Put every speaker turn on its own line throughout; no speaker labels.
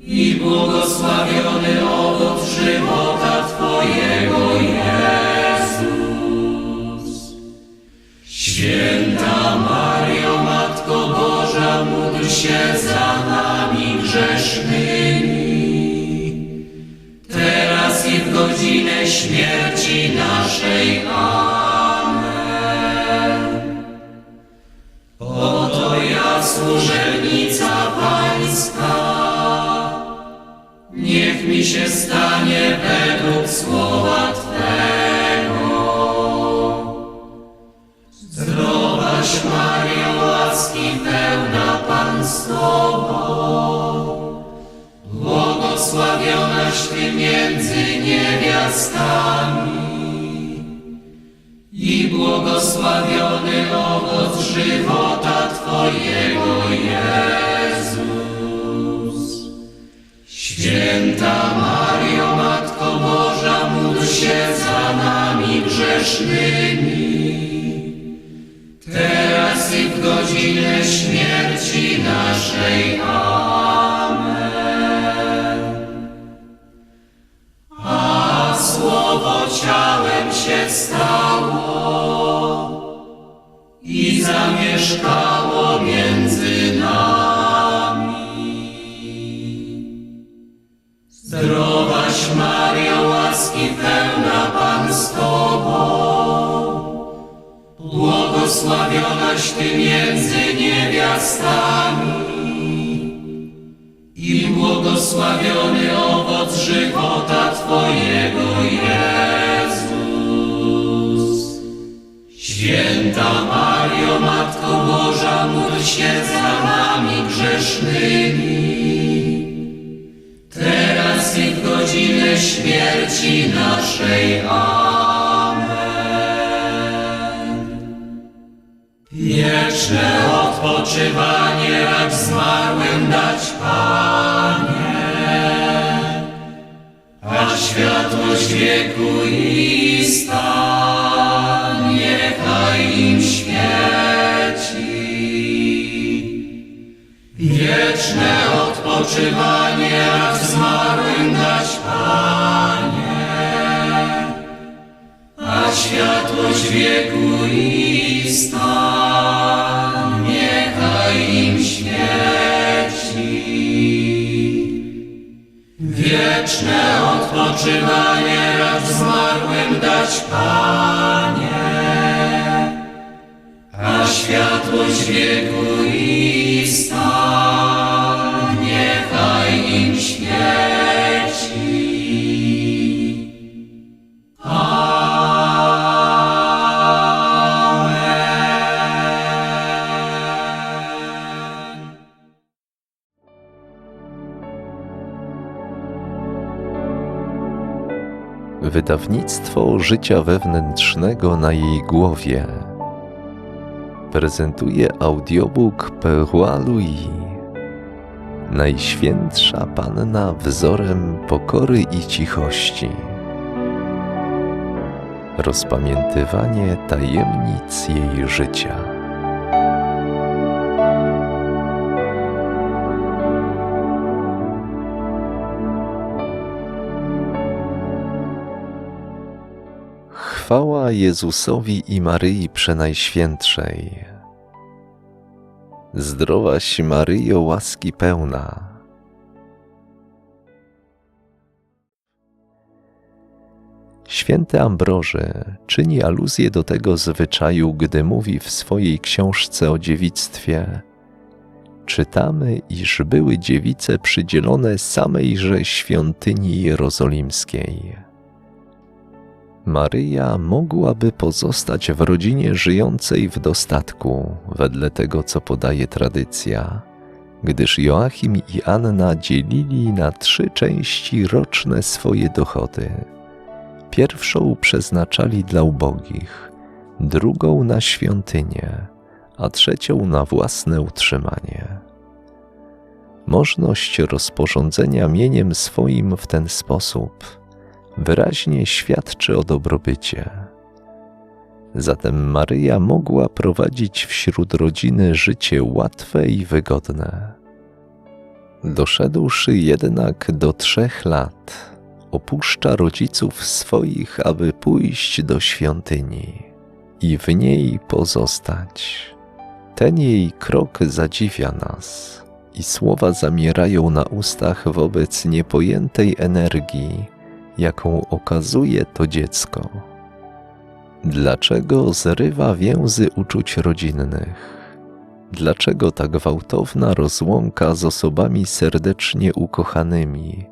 i błogosławiony owoc żywota Twojego Jezus. Święta Mario, Matko Boża, módl się za nami grzesznymi, teraz i w godzinę śmierci naszej. Amen. служи. Stało i zamieszkało między nami. Zdrowaś Mario, łaski pełna Pan z Tobą, błogosławionaś Ty między niewiastami. I błogosławiony owoc żywota Twojego Święta Mario, Matko Boża, módl się za nami grzesznymi, teraz i w godzinę śmierci naszej. Amen. Wieczne odpoczywanie racz zmarłym dać, Panie, a światłość wieku i stan im świeci. Wieczne odpoczywanie racz zmarłym dać, Panie, a światłość wieku i niechaj im świeci. Wieczne odpoczywanie racz zmarłym dać, Panie, światłość wieku i stan niechaj im świeci. Amen.
Wydawnictwo życia wewnętrznego na jej głowie prezentuje audiobook Perroi Louis. Najświętsza Panna wzorem pokory i cichości. Rozpamiętywanie tajemnic jej życia. Chwała Jezusowi i Maryi Przenajświętszej. Zdrowaś Maryjo, łaski pełna. Święty Ambroży czyni aluzję do tego zwyczaju, gdy mówi w swojej książce o dziewictwie. Czytamy, iż były dziewice przydzielone samejże świątyni jerozolimskiej. Maryja mogłaby pozostać w rodzinie żyjącej w dostatku, wedle tego, co podaje tradycja, gdyż Joachim i Anna dzielili na trzy części roczne swoje dochody. Pierwszą przeznaczali dla ubogich, drugą na świątynię, a trzecią na własne utrzymanie. Możność rozporządzenia mieniem swoim w ten sposób wyraźnie świadczy o dobrobycie. Zatem Maryja mogła prowadzić wśród rodziny życie łatwe i wygodne. Doszedłszy jednak do trzech lat, opuszcza rodziców swoich, aby pójść do świątyni i w niej pozostać. Ten jej krok zadziwia nas i słowa zamierają na ustach wobec niepojętej energii, jaką okazuje to dziecko. Dlaczego zrywa więzy uczuć rodzinnych? Dlaczego ta gwałtowna rozłąka z osobami serdecznie ukochanymi,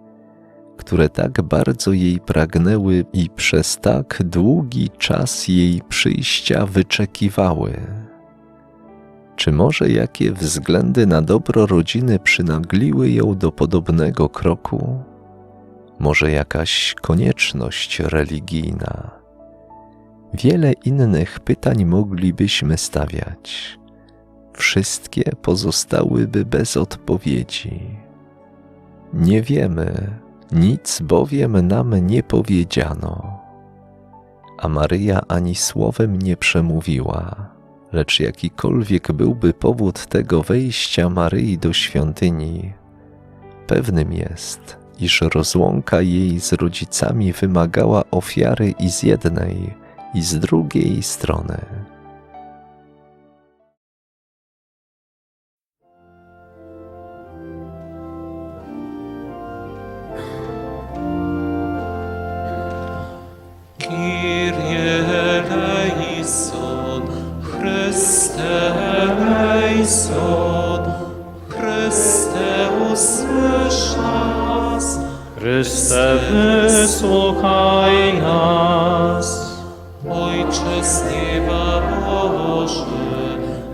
które tak bardzo jej pragnęły i przez tak długi czas jej przyjścia wyczekiwały? Czy może jakie względy na dobro rodziny przynagliły ją do podobnego kroku? Może jakaś konieczność religijna? Wiele innych pytań moglibyśmy stawiać. Wszystkie pozostałyby bez odpowiedzi. Nie wiemy, nic bowiem nam nie powiedziano. A Maryja ani słowem nie przemówiła, lecz jakikolwiek byłby powód tego wejścia Maryi do świątyni, pewnym jest, iż rozłąka jej z rodzicami wymagała ofiary i z jednej, i z drugiej strony.
Kyrie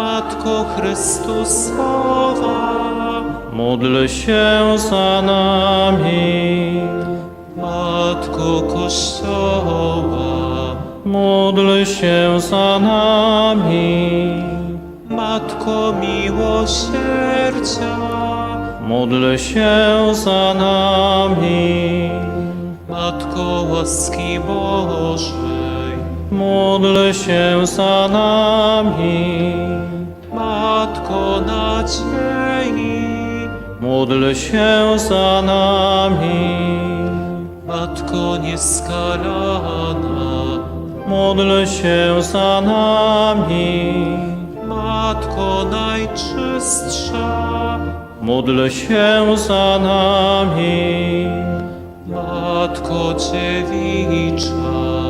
Matko Chrystusowa,
Módl się za nami.
Matko Kościoła,
Módl się za nami.
Matko Miłosierdzia,
Módl się za nami.
Matko łaski Bożej,
Módl się za nami.
Matko nadziei,
Módl się za nami.
Matko nieskalana,
Módl się za nami.
Matko najczystsza,
Módl się za nami.
Matko dziewicza,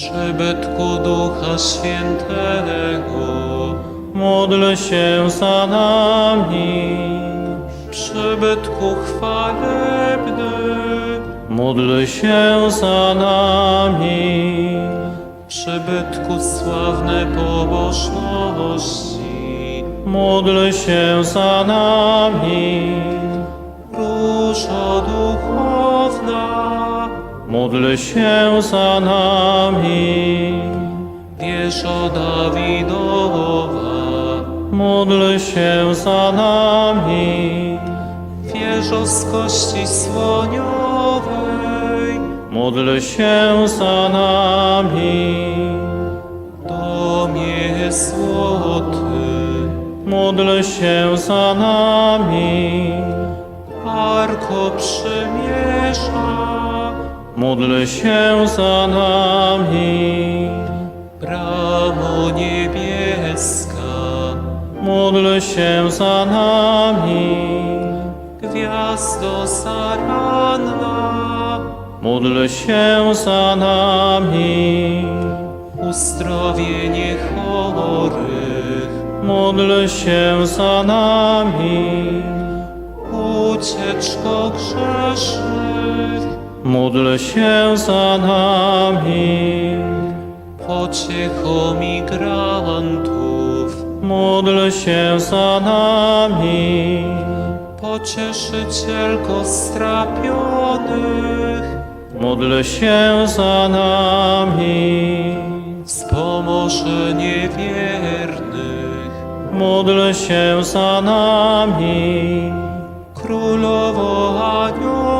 Przybytku Ducha Świętego,
Módl się za nami.
przybytku chwalebny,
Módl się za nami.
przybytku sławne pobożności,
Módl się za nami.
różo duchowna,
Módl się za nami.
wieżo Dawidowa,
Módl się za nami.
wieżo z kości słoniowej,
Módl się za nami.
domie złoty,
Módl się za nami.
arko przymierza,
Módl się za nami.
bramo niebieska,
Módl się za nami.
gwiazdo zaranna,
Módl się za nami.
uzdrowienie chorych,
Módl się za nami.
ucieczko grzesznych,
Módl się za nami.
pociecho migrantów,
Módl się za nami.
pocieszycielko strapionych,
Módl się za nami.
wspomoże niewiernych,
Módl się za nami.
królowo aniołów,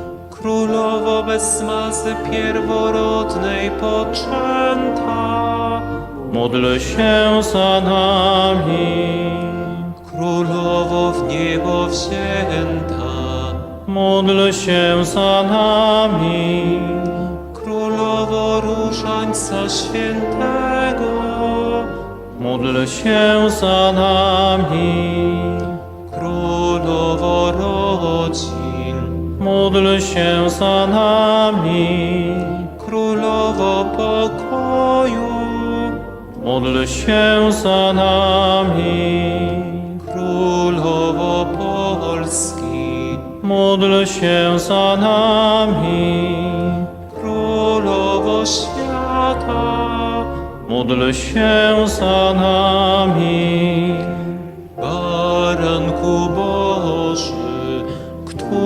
Królowo bez mazy pierworodnej poczęta,
Módl się za nami.
królowo w niebo wzięta,
Módl się za nami.
królowo różańca świętego,
Módl się za nami.
królowo rodzin,
Módl się za nami.
królowo pokoju,
Módl się za nami.
królowo Polski,
Módl się za nami.
królowo świata,
Módl się za nami.
baranku Boży,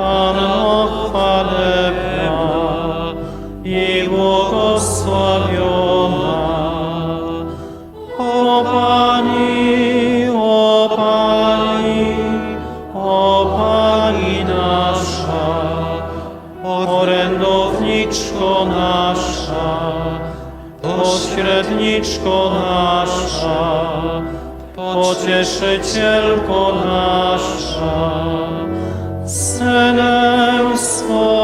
Panno chwalebna i błogosławiona. O Pani, o Pani, o Pani nasza, orędowniczko nasza, pośredniczko nasza, pocieszycielko nasza, synem swoim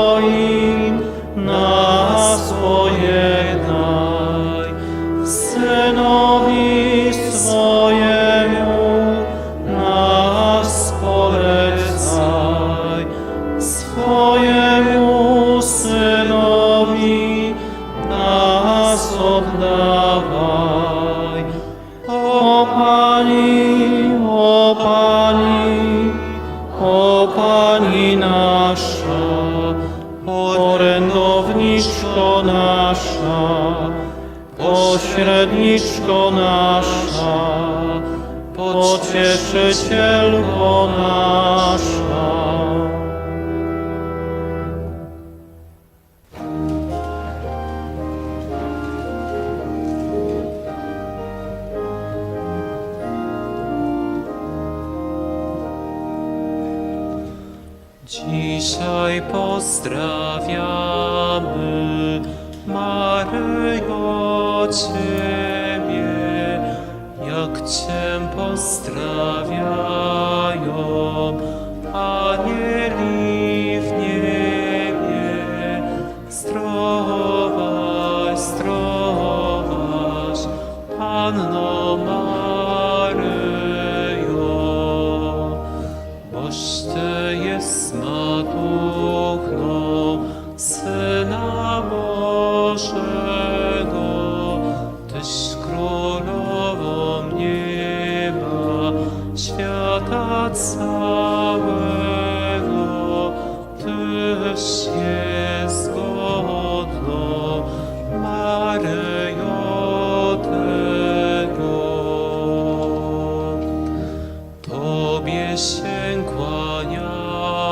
pocieszycielko nasza. Zdrowaś,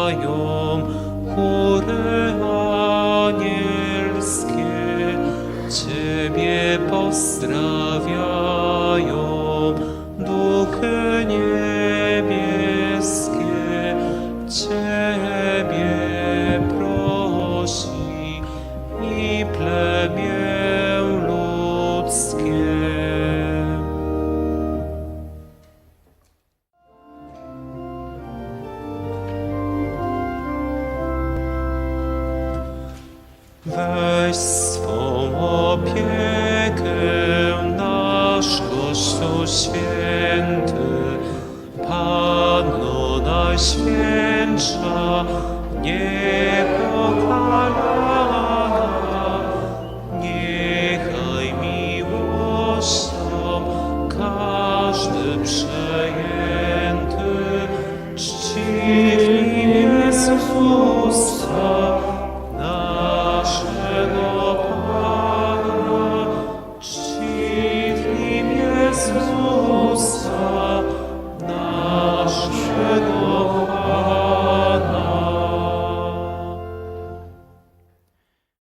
kłaniają chóry anielskie, Ciebie pozdrawiają Święty, Panno Najświętsza, niepokalana,